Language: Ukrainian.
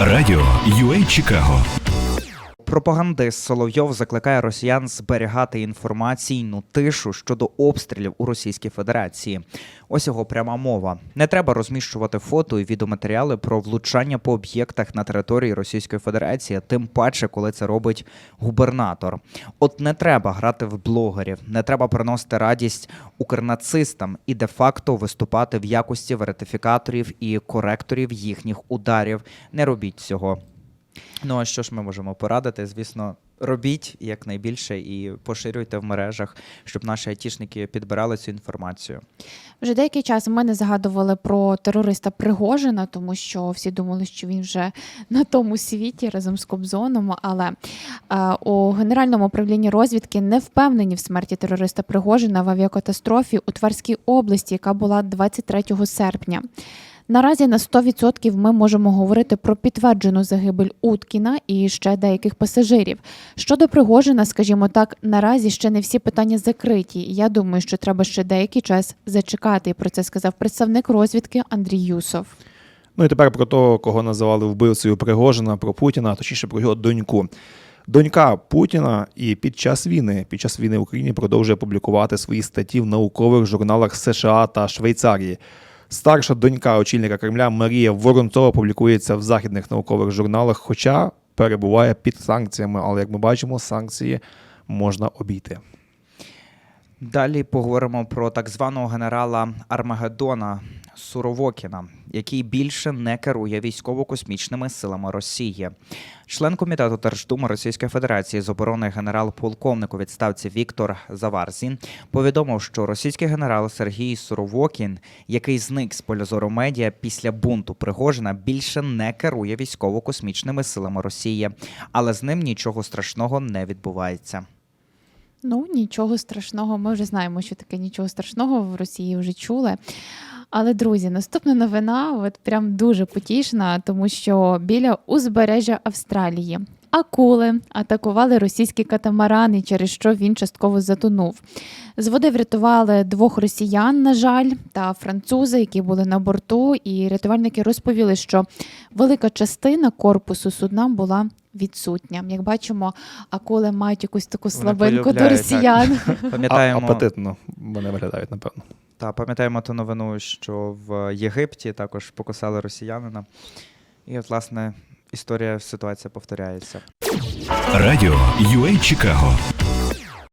Радіо UA Чикаго. Пропагандист Соловйов закликає росіян зберігати інформаційну тишу щодо обстрілів у Російській Федерації. Ось його пряма мова. Не треба розміщувати фото і відеоматеріали про влучання по об'єктах на території Російської Федерації, тим паче, коли це робить губернатор. От не треба грати в блогерів, не треба приносити радість укрнацистам і де-факто виступати в якості верифікаторів і коректорів їхніх ударів. Не робіть цього. Ну а що ж ми можемо порадити? Звісно, робіть якнайбільше і поширюйте в мережах, щоб наші айтішники підбирали цю інформацію. Вже деякий час ми не згадували про терориста Пригожина, тому що всі думали, що він вже на тому світі разом з Кобзоном. Але е, у Генеральному управлінні розвідки не впевнені в смерті терориста Пригожина в авіакатастрофі у Тверській області, яка була 23 серпня. Наразі на 100% ми можемо говорити про підтверджену загибель Уткіна і ще деяких пасажирів. Щодо Пригожина, скажімо так, наразі ще не всі питання закриті. Я думаю, що треба ще деякий час зачекати. Про це сказав представник розвідки Андрій Юсов. Ну і тепер про того, кого називали вбивцею Пригожина, про Путіна, точніше про його доньку. Донька Путіна і під час війни, під час війни в Україні продовжує публікувати свої статті в наукових журналах США та Швейцарії. Старша донька очільника Кремля Марія Воронцова публікується в західних наукових журналах, хоча перебуває під санкціями. Але як ми бачимо, санкції можна обійти. Далі поговоримо про так званого генерала Армагеддона Суровокіна, який більше не керує військово-космічними силами Росії. Член комітету Держдуми Російської Федерації з оборони генерал-полковник у відставці Віктор Заварзін повідомив, що російський генерал Сергій Суровокін, який зник з поля зору медіа після бунту Пригожина, більше не керує військово-космічними силами Росії, але з ним нічого страшного не відбувається. Ну нічого страшного. Ми вже знаємо, що таке нічого страшного в Росії вже чули. Але друзі, наступна новина, от прям дуже потішна, тому що біля узбережжя Австралії акули атакували російські катамарани, через що він частково затонув. З води врятували двох росіян, на жаль, та французи, які були на борту. І рятувальники розповіли, що велика частина корпусу судна була відсутня. Як бачимо, акули мають якусь таку слабинку до росіян. Пам'ятаємо, апетитно вони виглядають, напевно. Та пам'ятаємо ту новину, що в Єгипті також покусали росіянина. І от, власне, історія, ситуація повторяється. Радіо UA Чикаго.